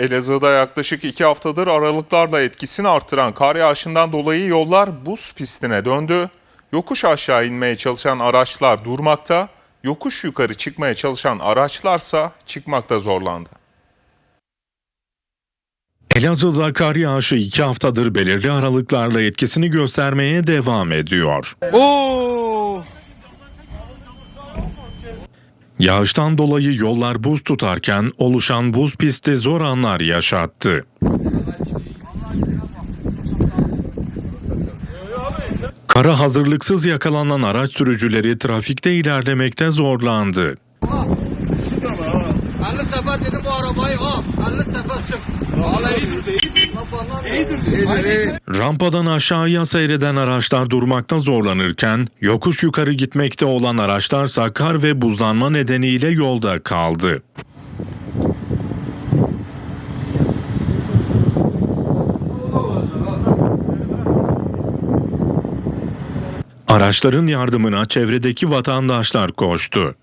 Elazığ'da yaklaşık iki haftadır aralıklarla etkisini artıran kar yağışından dolayı yollar buz pistine döndü. Yokuş aşağı inmeye çalışan araçlar durmakta, yokuş yukarı çıkmaya çalışan araçlarsa çıkmakta zorlandı. Elazığ'da kar yağışı iki haftadır belirli aralıklarla etkisini göstermeye devam ediyor. Oo! Yağıştan dolayı yollar buz tutarken oluşan buz pisti zor anlar yaşattı. Kara hazırlıksız yakalanan araç sürücüleri trafikte ilerlemekte zorlandı. 50 sefer dedim bu arabayı al. 50 sefer sür. Valla iyidir de iyidir. Rampadan aşağıya seyreden araçlar durmakta zorlanırken, yokuş yukarı gitmekte olan araçlarsa kar ve buzlanma nedeniyle yolda kaldı. Araçların yardımına çevredeki vatandaşlar koştu.